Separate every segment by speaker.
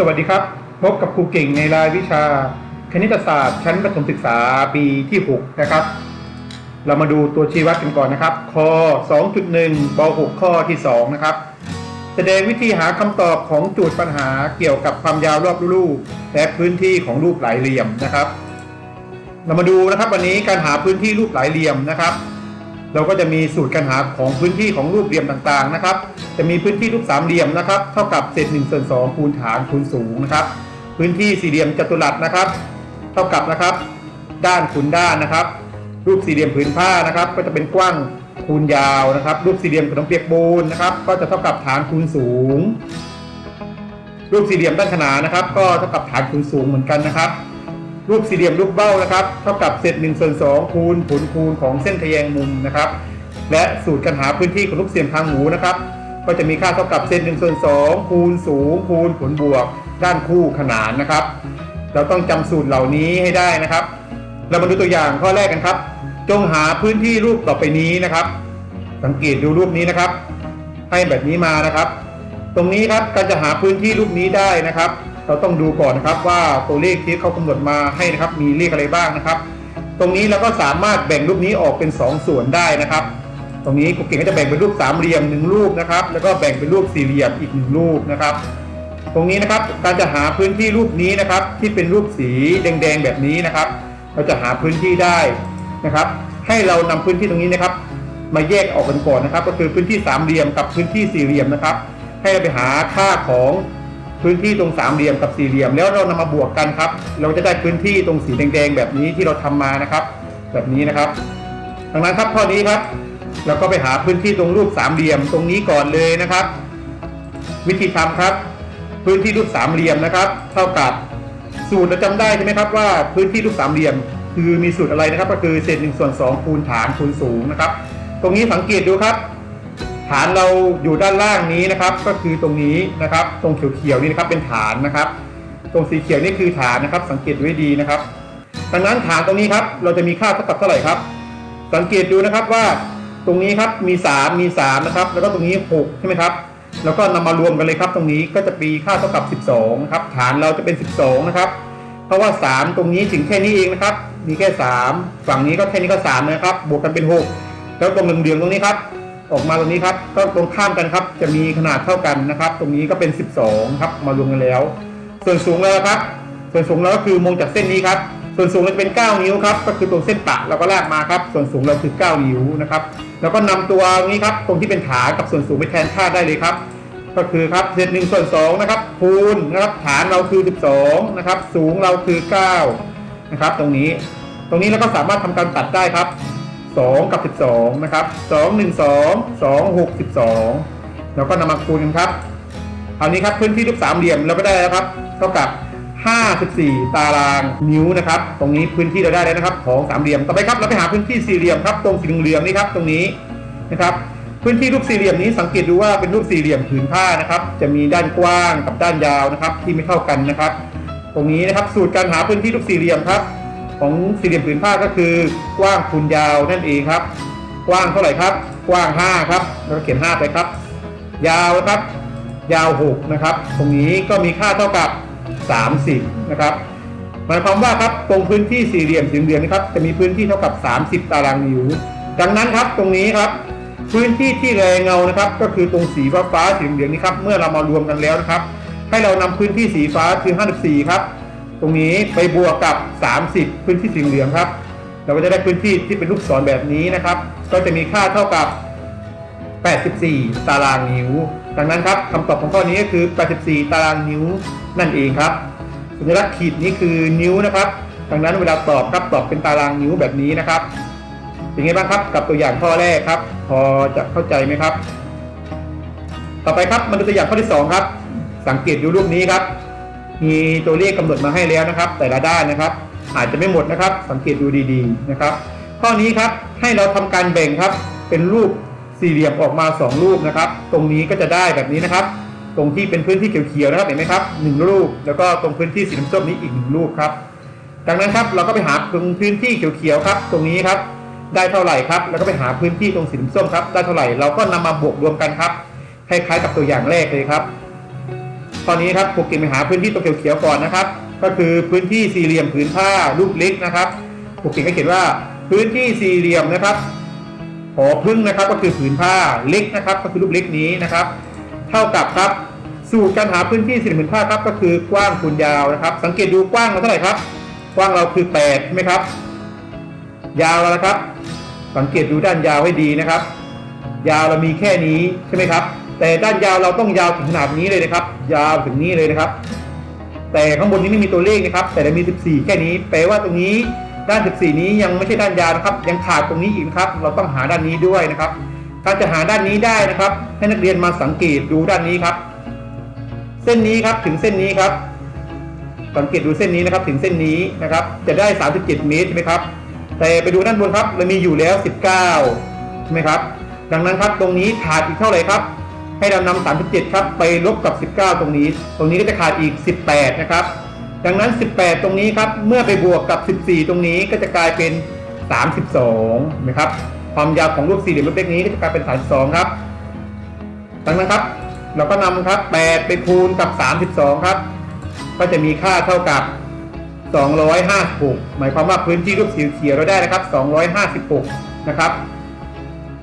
Speaker 1: สวัสดีครับ พบกับครูเก่งในรายวิชา คณิตศาสตร์ชั้นประถมศึกษาปีที่ 6 นะครับ เรามาดูตัวชี้วัดกันก่อนนะครับข้อ2.1บ6ข้อที่ 2 นะครับ แสดงวิธีหาคำตอบของโจทย์ปัญหาเกี่ยวกับความยาวรอบรูปและพื้นที่ของรูปหลายเหลี่ยมนะครับ เรามาดูนะครับวันนี้การหาพื้นที่รูปหลายเหลี่ยมนะครับ เราก็จะมีสูตรการหาของพื้นที่ของรูปเหลี่ยมต่างๆนะครับ จะมีพื้นที่รูปสามเหลี่ยมนะครับ เท่ากับเศษ1ส่วน2คูณฐานคูณสูงนะครับ พื้นที่สี่เหลี่ยมจัตุรัสนะครับ เท่ากับนะครับ ด้านคูณด้านนะครับ รูปสี่เหลี่ยมผืนผ้านะครับ ก็จะเป็นกว้างคูณยาวนะครับ รูปสี่เหลี่ยมขนมเปียกปูนนะครับ ก็จะเท่ากับฐานคูณสูง รูปสี่เหลี่ยมด้านขนานนะครับ ก็เท่ากับฐานคูณสูงเหมือนกันนะครับ รูปสี่เหลี่ยมรูปเบ้านะครับ เท่ากับเศษ1ส่วน2คูณผลคูณของเส้นทะแยงมุมนะครับ และสูตรการหาพื้นที่ของรูปสี่เหลี่ยมทางหมูนะครับ ก็จะมีค่าเท่ากับเศษ1ส่วน2คูณสูงคูณผลบวก ด้านคู่ขนานนะครับ เราต้องจำสูตรเหล่านี้ให้ได้นะครับ เรามาดูตัวอย่างข้อแรกกันครับ จงหาพื้นที่รูปต่อไปนี้นะครับ สังเกตดูรูปนี้นะครับ ให้แบบนี้มานะครับ ตรงนี้ครับการจะหาพื้นที่รูปนี้ได้นะครับ เราต้องดูก่อนนะครับว่าตัวเลขที่เขากำหนดมาให้นะครับมีเลขอะไรบ้างนะครับ ตรงนี้เราก็สามารถแบ่งรูปนี้ออกเป็น 2 ส่วนได้นะครับ ตรงนี้ครูเก่งก็จะแบ่งเป็นรูปสามเหลี่ยมหนึ่งรูปนะครับ แล้วก็แบ่งเป็นรูปสี่เหลี่ยมอีกหนึ่งรูปนะครับ ตรงนี้นะครับการจะหาพื้นที่รูปนี้นะครับ ที่เป็นรูปสีแดงๆแบบนี้นะครับ เราจะหาพื้นที่ได้นะครับ ให้เรานำพื้นที่ตรงนี้นะครับ มาแยกออกกันก่อนนะครับ ก็คือพื้นที่สามเหลี่ยมกับพื้นที่สี่เหลี่ยมนะครับ ให้เราไปหาค่าของ พื้นที่ตรงสามเหลี่ยมกับสี่เหลี่ยม แล้วเรานำมาบวกกันครับ เราจะได้พื้นที่ตรงสีแดงๆแบบนี้ที่เราทำมานะครับ แบบนี้นะครับ ดังนั้นครับข้อนี้ครับเราก็ไปหาพื้นที่ตรงรูปสามเหลี่ยมตรงนี้ก่อนเลยนะครับ วิธีทำครับ พื้นที่รูปสามเหลี่ยมนะครับ เท่ากับสูตรเราจำได้ใช่ไหมครับว่าพื้นที่รูปสามเหลี่ยม คือมีสูตรอะไรนะครับ ก็คือเศษหนึ่งส่วนสองคูณฐานคูณสูงนะครับ ตรงนี้สังเกตดูครับ ฐานเราอยู่ด้านล่างนี้นะครับ ก็คือตรงนี้นะครับ ตรงเขียวๆนี่นะครับเป็นฐานนะครับ ตรงสีเขียวนี่คือฐานนะครับ สังเกตไว้ดีนะครับดังนั้นฐานตรงนี้ครับ เราจะมีค่าเท่ากับเท่าไหร่ครับ สังเกตดูนะครับว่าตรงนี้ครับมี 3 มี 3 นะครับ แล้วก็ตรงนี้6ใช่ไหมครับ แล้วก็นำมารวมกันเลยครับ ตรงนี้ก็จะมีค่าเท่ากับ 12นะครับ ฐานเราจะเป็น 12 นะครับ เพราะว่า 3 ตรงนี้ถึงแค่นี้เองนะครับ มีแค่ 3 ฝั่งนี้ก็แค่นี้ก็3นะครับ บวกกันเป็น 6 แล้วตรงเหลืองๆตรงนี้ครับ ออกมาตรงนี้ครับก็ตรงข้ามกันครับ จะมีขนาดเท่ากันนะครับ ตรงนี้ก็เป็น 12 ครับ มารวมกันแล้ว ส่วนสูงแล้วครับ ส่วนสูงเราก็คือมองจากเส้นนี้ครับ ส่วนสูงเราจะเป็น 9 นิ้วครับ ก็คือตรงเส้นปะเราก็ลากมาครับ ส่วนสูงเราคือ 9 นิ้วนะครับ แล้วก็นำตัวนี้ครับ ตรงที่เป็นฐานกับส่วนสูงไปแทนค่าได้เลยครับ ก็คือครับเศษหนึ่งส่วนสองนะครับ คูณนะครับ ฐานเราคือ 12 นะครับ สูงเราคือ 9 นะครับ ตรงนี้ ตรงนี้เราก็สามารถทำการตัดได้ครับ 2 กับ 12 นะครับ 2 1 2 2 6 12 แล้วก็นำมาคูณกันครับครานี้ครับพื้นที่รูปสามเหลี่ยมเราก็ได้แล้วครับ เท่ากับ 54 ตารางนิ้วนะครับ ตรงนี้พื้นที่เราได้แล้วนะครับ ของสามเหลี่ยม ต่อไปครับเราไปหาพื้นที่สี่เหลี่ยมครับตรงสีเหลืองๆนี่ครับตรงนี้นะครับพื้นที่รูปสี่เหลี่ยมนี้สังเกตดูว่าเป็นรูปสี่เหลี่ยมผืนผ้านะครับ จะมีด้านกว้างกับด้านยาวนะครับที่ไม่เท่ากันนะครับ ตรงนี้นะครับสูตรการหาพื้นที่รูปสี่เหลี่ยมครับ ของสี่เหลี่ยมผืนผ้าก็คือกว้างคูณยาวนั่นเองครับ กว้างเท่าไหร่ครับ กว้าง 5 ครับ เราเขียน 5 ไปครับ ยาวครับ ยาว 6 นะครับ ตรงนี้ก็มีค่าเท่ากับ 30 นะครับหมายความว่าครับตรงพื้นที่สี่เหลี่ยมสีเหลืองนะครับ จะมีพื้นที่เท่ากับ 30 ตารางนิ้วดังนั้นครับตรงนี้ครับ พื้นที่ที่แรงเงานะครับ ก็คือตรงสีฟ้าฟ้าสีเหลืองนี้ครับเมื่อเรามารวมกันแล้วนะครับ ให้เรานำพื้นที่สีฟ้าคือ 54 ครับ ตรงนี้ไปบวกกับ 30 พื้นที่สีเหลืองครับ เราก็จะได้พื้นที่ที่เป็นลูกศรแบบนี้นะครับ ก็จะมีค่าเท่ากับ 84 ตารางนิ้ว ดังนั้นครับคำตอบของข้อนี้ก็คือ 84 ตารางนิ้วนั่นเองครับสัญลักษณ์ขีดนี้คือนิ้วนะครับ ดังนั้นเวลาตอบครับตอบเป็นตารางนิ้วแบบนี้นะครับ เป็นไงบ้างครับกับตัวอย่างข้อแรกครับ พอจะเข้าใจไหมครับ ต่อไปครับมาดูตัวอย่างข้อที่ 2 ครับ สังเกตดูรูปนี้ครับ มีตัวเลขกำหนดมาให้แล้วนะครับ แต่ละด้านนะครับ อาจจะไม่หมดนะครับ สังเกตดูดีๆนะครับ ข้อนี้ครับให้เราทำการแบ่งครับ เป็นรูปสี่เหลี่ยมออกมา 2 รูปนะครับ ตรงนี้ก็จะได้แบบนี้นะครับ ตรงที่เป็นพื้นที่เขียวๆนะครับเห็นไหมครับหนึ่งรูป แล้วก็ตรงพื้นที่สีน้ำส้มนี้อีกหนึ่งรูปครับดังนั้นครับเราก็ไปหาตรงพื้นที่เขียวๆครับ ตรงนี้ครับ ได้เท่าไหร่ครับ แล้วก็ไปหาพื้นที่ตรงสีน้ำส้มครับได้เท่าไหร่เราก็นำมาบวกรวมกันครับคล้ายๆกับตัวอย่างแรกเลยครับ ข้อนนี้ครับครูเก่งไปหาพื้นที่ตัวเขียวๆก่อนนะครับ ก็คือพื้นที่สี่เหลี่ยมผืนผ้ารูปเล็กนะครับครูเก่งก็เขียนว่าพื้นที่สี่เหลี่ยมนะครับหอพึ่งนะครับก็คือผืนผ้าเล็กนะครับ ก็คือรูปเล็กนี้นะครับ เท่ากับครับสูตรการหาพื้นที่สี่เหลี่ยมผืนผ้าครับก็คือกว้างคูณยาวนะครับ สังเกตดูกว้างเราเท่าไหร่ครับ กว้างเราคือ8ใช่ไหมครับ ยาวเราละครับ สังเกตดูด้านยาวให้ดีนะครับ ยาวเรามีแค่นี้ใช่ไหมครับ แต่ด้านยาวเราต้องยาวถึงขนาดนี้เลยนะครับ ยาวถึงนี้เลยนะครับ แต่ข้างบนนี้ไม่มีตัวเลขนะครับ แต่มี 14 แค่นี้ แปลว่าตรงนี้ด้าน 14 นี้ยังไม่ใช่ด้านยาวนะครับ ยังขาดตรงนี้อีกนะครับ เราต้องหาด้านนี้ด้วยนะครับการจะหาด้านนี้ได้นะครับ ให้นักเรียนมาสังเกตดูด้านนี้ครับ เส้นนี้ครับถึงเส้นนี้ครับ สังเกตดูเส้นนี้นะครับ ถึงเส้นนี้นะครับ จะได้ 37 เมตรใช่ไหมครับ แต่ไปดูด้านบนครับเรามีอยู่แล้ว 19ใช่ไหมครับ ดังนั้นครับตรงนี้ขาดอีกเท่าไหร่ครับ ให้เรานำ37 ครับ ไปลบกับ 19 ตรงนี้ ตรงนี้ก็จะขาดอีก 18 นะครับ ดังนั้น 18 ตรงนี้ครับ เมื่อไปบวกกับ 14 ตรงนี้ก็จะกลายเป็น 32นะครับ ความยาวของรูปสี่เหลี่ยมรูปเล็กนี้ก็จะกลายเป็น 32 ครับ ดังนั้นครับ เราก็นำครับ 8 ไปคูณกับ 32 ครับ ก็จะมีค่าเท่ากับ 256 หมายความว่าพื้นที่รูปสีเขียวเราได้นะครับ 256 นะครับ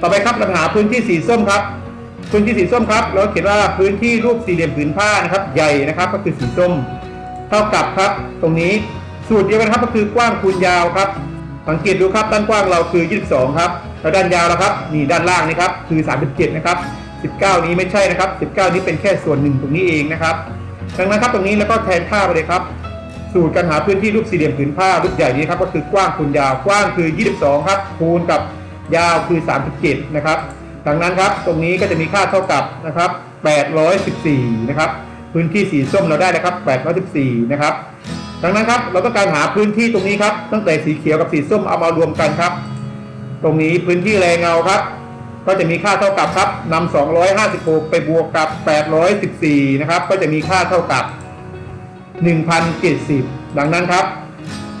Speaker 1: ต่อไปครับเราหาพื้นที่สีส้มครับ พื้นที่สีส้มครับเราเขียนว่าพื้นที่รูปสี่เหลี่ยมผืนผ้านะครับ ใหญ่นะครับก็คือสีส้ม เท่ากับครับ ตรงนี้สูตรเดียวกันครับก็คือกว้างคูณยาวครับ สังเกตดูครับด้านกว้างเราคือ 22 ครับแล้วด้านยาวเราครับนี่ด้านล่างนี่ครับคือ 37 นะครับ 19 นี้ไม่ใช่นะครับ 19 นี้เป็นแค่ส่วนหนึ่งตรงนี้เองนะครับดังนั้นครับตรงนี้แล้วก็แทนค่าไปเลยครับ สูตรการหาพื้นที่รูปสี่เหลี่ยมผืนผ้ารูปใหญ่นี้ครับก็คือกว้างคูณยาวกว้างคือ 22 ครับคูณกับยาวคือ 37 นะครับ ดังนั้นครับตรงนี้ก็จะมีค่าเท่ากับนะครับ814นะครับพื้นที่สีส้มเราได้นะครับ814นะครับดังนั้นครับเราต้องการหาพื้นที่ตรงนี้ครับตั้งแต่สีเขียวกับสีส้มเอามารวมกันครับ ตรงนี้พื้นที่แรงเงาครับ ก็จะมีค่าเท่ากับครับนำ256 ไปบวกกับ 814นะครับก็จะมีค่าเท่ากับ 1,070 ดังนั้นครับ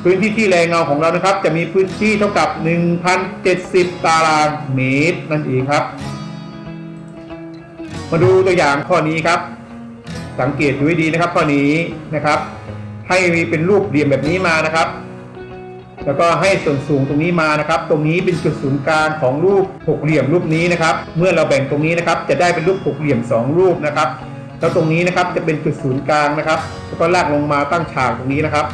Speaker 1: พื้นที่ที่แรงเงาของเรานะครับ จะมีพื้นที่เท่ากับ 1,070 ตารางเมตรนั่นเองครับ มาดูตัวอย่างข้อนี้ครับ สังเกตดูให้ดีนะครับข้อนี้นะครับ ให้เป็นรูปเหลี่ยมแบบนี้มานะครับ แล้วก็ให้ส่วนสูงตรงนี้มานะครับ ตรงนี้เป็นจุดศูนย์กลางของรูปหกเหลี่ยมรูปนี้นะครับ เมื่อเราแบ่งตรงนี้นะครับ จะได้เป็นรูปหกเหลี่ยมสองรูปนะครับ แล้วตรงนี้นะครับจะเป็นจุดศูนย์กลางนะครับ แล้วก็ลากลงมาตั้งฉากตรงนี้นะครับ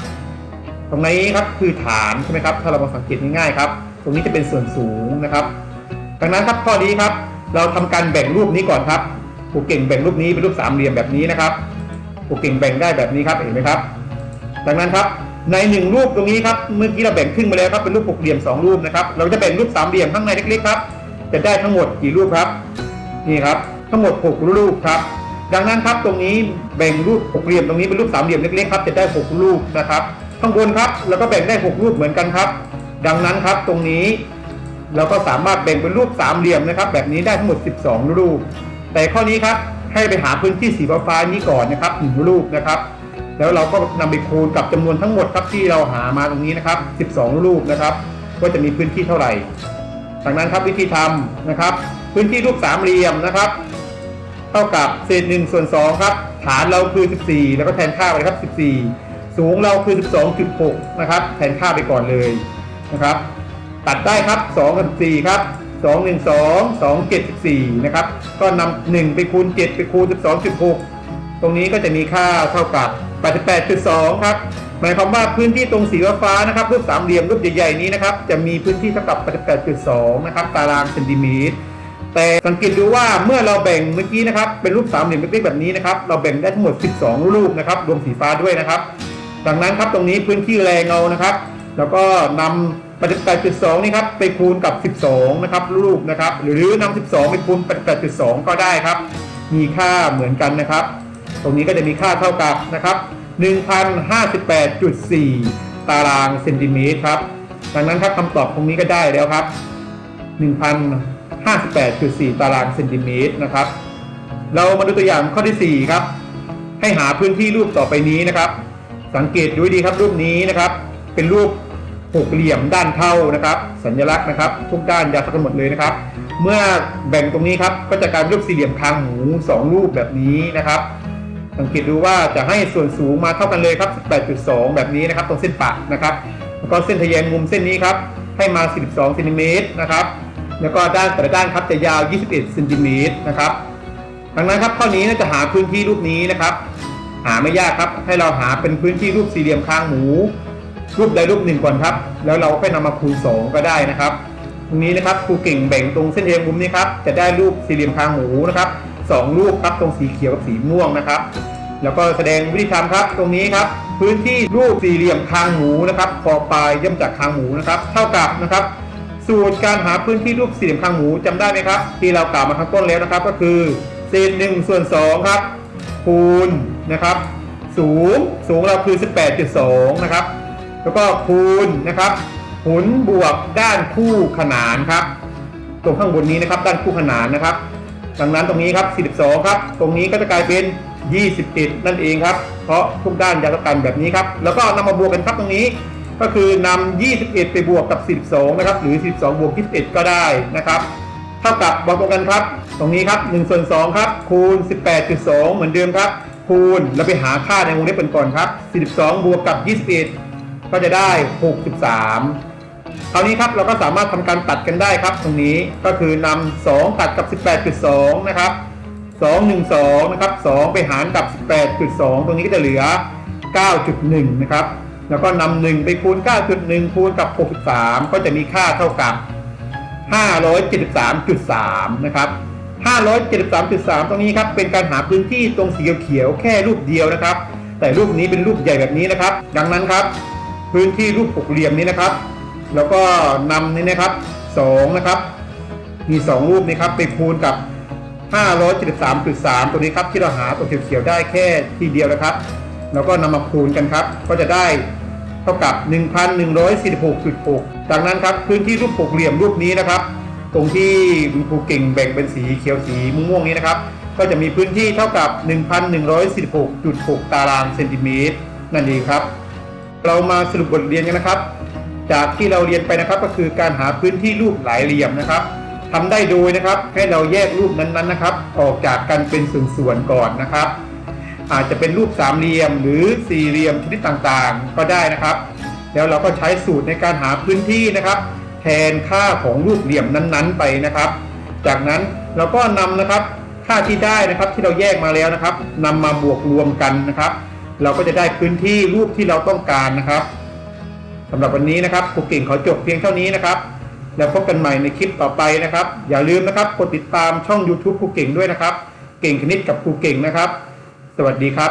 Speaker 1: ตรงนี้ครับคือฐานใช่ไหมครับ ถ้าเรามาสังเกตง่ายๆครับ ตรงนี้จะเป็นส่วนสูงนะครับ ดังนั้นครับข้อนี้ครับ เราทำการแบ่งรูปนี้ก่อนครับครูเก่งแบ่งรูปนี้เป็นรูปสามเหลี่ยมแบบนี้นะครับครูเก่งแบ่งได้แบบนี้ครับเห็นไหมครับ ดังนั้นครับในหนึ่งรูปตรงนี้ครับเมื่อกี้เราแบ่งครึ่งไปแล้วครับเป็นรูปหกเหลี่ยมสองรูปนะครับ เราจะแบ่งรูปสามเหลี่ยมข้างในเล็กๆครับจะได้ทั้งหมดกี่รูปครับ นี่ครับ ทั้งหมดหกรูปครับ ดังนั้นครับตรงนี้แบ่งรูปหกเหลี่ยมตรงนี้เป็นรูปสามเหลี่ยมเล็กๆครับจะได้หกรูปนะครับ ข้างบนครับเราก็แบ่งได้หกรูปเหมือนกันครับ ดังนั้นครับตรงนี้เราก็สามารถแบ่งเป็นรูปสามเหลี่ยมนะครับ แบบนี้ได้ทั้งหมด 12 รูป แต่ข้อนี้ครับให้ไปหาพื้นที่สีฟ้านี้ก่อนนะครับหนึ่งรูปนะครับ แล้วเราก็นำไปคูณกับจำนวนทั้งหมดครับที่เราหามาตรงนี้นะครับ 12 รูปนะครับว่าจะมีพื้นที่เท่าไหร่ดังนั้นครับวิธีทำนะครับ พื้นที่รูปสามเหลี่ยมนะครับ เท่ากับเศษ1ส่วน2ครับฐานเราคือ 14 แล้วก็แทนค่าไปครับ 14 สูงเราคือ 12.6 นะครับแทนค่าไปก่อนเลยนะครับ ตัดได้ครับ 2 กับ 4 ครับ 2 1 2 27.4 นะครับ ก็นำ1ไปคูณ 7 ไปคูณ 12.6 ตรงนี้ก็จะมีค่าเท่ากับ 88.2 ครับ หมายความว่าพื้นที่ตรงสีฟ้านะครับรูปสามเหลี่ยมรูปใหญ่ๆนี้นะครับ จะมีพื้นที่เท่ากับ 88.2 นะครับ ตารางเซนติเมตรแต่สังเกตดูว่าเมื่อเราแบ่งเมื่อกี้นะครับเป็นรูปสามเหลี่ยมเล็กๆแบบนี้นะครับ เราแบ่งได้ทั้งหมด 12 รูปนะครับรวมสีฟ้าด้วยนะครับ ดังนั้นครับตรงนี้พื้นที่แรงเงานะครับ แล้วก็นำ88.2 นี่ครับไปคูณกับ 12 นะครับรูปนะครับ หรือนำ12 ไปคูณ 88.2 ก็ได้ครับ มีค่าเหมือนกันนะครับ ตรงนี้ก็จะมีค่าเท่ากับนะครับ 1,058.4 ตารางเซนติเมตรครับ ดังนั้นครับคำตอบตรงนี้ก็ได้แล้วครับ 1,058.4 ตารางเซนติเมตรนะครับ เรามาดูตัวอย่างข้อที่ 4 ครับ ให้หาพื้นที่รูปต่อไปนี้นะครับ สังเกตดูให้ดีครับรูปนี้นะครับ เป็นรูปหกเหลี่ยมด้านเท่านะครับ สัญลักษณ์นะครับ ทุกด้านยาวเท่ากันหมดเลยนะครับ เมื่อแบ่งตรงนี้ครับก็จะกลายเป็นรูปสี่เหลี่ยมคางหมูสองรูปแบบนี้นะครับ สังเกตดูว่าจะให้ส่วนสูงมาเท่ากันเลยครับ 18.2 แบบนี้นะครับ ตรงเส้นปะนะครับแล้วก็เส้นทะแยงมุมเส้นนี้ครับให้มา42เซนติเมตรนะครับแล้วก็ด้านแต่ละด้านครับจะยาว 21เซนติเมตรนะครับดังนั้นครับข้อนี้น่าจะหาพื้นที่รูปนี้นะครับ หาไม่ยากครับ ให้เราหาเป็นพื้นที่รูปสี่เหลี่ยมคางหมู รูปใดรูปหนึ่งก่อนครับ แล้วเราค่อยนำมาคูณ 2 ก็ได้นะครับตรงนี้นะครับครูเก่งแบ่งตรงเส้นเทียงมุมนี้ครับจะได้รูปสี่เหลี่ยมคางหมูนะครับสองรูปครับตรงสีเขียวกับสีม่วงนะครับ แล้วก็แสดงวิธีทำครับ ตรงนี้ครับ พื้นที่รูปสี่เหลี่ยมคางหมูนะครับคอปลายย่อมจากคางหมูนะครับ เท่ากับนะครับสูตรการหาพื้นที่รูปสี่เหลี่ยมคางหมูจำได้ไหมครับ ที่เรากล่าวมาข้างต้นแล้วนะครับ ก็คือเศษหนึ่งส่วนสองครับคูณ นะครับ สูงสูงเราคือ 18.2 นะครับ แล้วก็คูณนะครับหนุนบวกด้านคู่ขนานครับ ตรงข้างบนนี้นะครับ ด้านคู่ขนานนะครับ ดังนั้นตรงนี้ครับ 42 ครับ ตรงนี้ก็จะกลายเป็น 21 นั่นเองครับ เพราะทุกด้านยาวเท่ากันแบบนี้ครับ แล้วก็นำมาบวกกันครับตรงนี้ ก็คือนำ21 ไปบวกกับ 12 นะครับ หรือ 12 บวก 21 ก็ได้นะครับ เท่ากับบอกตรงกันครับ ตรงนี้ครับ1ส่วน2ครับ คูณ 18.2 เหมือนเดิมครับ คูณ แล้วไปหาค่าในวงเล็บเป็นก่อนครับ 42 บวกกับ 21 ก็จะได้ 63 คราวนี้ครับเราก็สามารถทำการตัดกันได้ครับตรงนี้ก็คือนำ2ตัดกับ 18.2 นะครับ 2 1 2 นะครับ 2 ไปหารกับ 18.2 ตรงนี้ก็จะเหลือ 9.1 นะครับ แล้วก็นำ1ไปคูณ 9.1 คูณกับ 63 ก็จะมีค่าเท่ากับ 573.3 นะครับ 573.3 ตรงนี้ครับเป็นการหาพื้นที่ตรงสีเขียวแค่รูปเดียวนะครับ แต่รูปนี้เป็นรูปใหญ่แบบนี้นะครับ ดังนั้นครับ พื้นที่รูปหกเหลี่ยมนี้นะครับ แล้วก็นำนี่นะครับ2นะครับ มี 2 รูปนี้ครับไปคูณกับ 573.3 ตัวนี้ครับที่เราหาตัวเขียวๆได้แค่ทีเดียวนะครับ แล้วก็นำมาคูณกันครับ ก็จะได้เท่ากับ 1,146.6 จากนั้นครับพื้นที่รูปหกเหลี่ยมรูปนี้นะครับ ตรงที่คุณครูเก่งแบ่งเป็นสีเขียวสีม่วงนี้นะครับ ก็จะมีพื้นที่เท่ากับ 1,146.6 ตารางเซนติเมตรนั่นเองครับ เรามาสรุปบทเรียนกันนะครับ จากที่เราเรียนไปนะครับก็คือการหาพื้นที่รูปหลายเหลี่ยมนะครับทำได้โดยนะครับให้เราแยกรูปนั้นๆนะครับ ออกจากกันเป็นส่วนๆก่อนนะครับ อาจจะเป็นรูปสามเหลี่ยมหรือสี่เหลี่ยมชนิดต่างๆ ก็ได้นะครับ แล้วเราก็ใช้สูตรในการหาพื้นที่นะครับ แทนค่าของรูปเหลี่ยมนั้นๆไปนะครับ จากนั้นเราก็นำนะครับค่าที่ได้นะครับที่เราแยกมาแล้วนะครับนำมาบวกรวมกันนะครับ เราก็จะได้พื้นที่รูปที่เราต้องการนะครับสำหรับวันนี้นะครับครูเก่งขอจบเพียงเท่านี้นะครับ แล้วพบกันใหม่ในคลิปต่อไปนะครับ อย่าลืมนะครับกดติดตามช่อง YouTube ครูเก่งด้วยนะครับ เก่งคณิตกับครูเก่งนะครับ สวัสดีครับ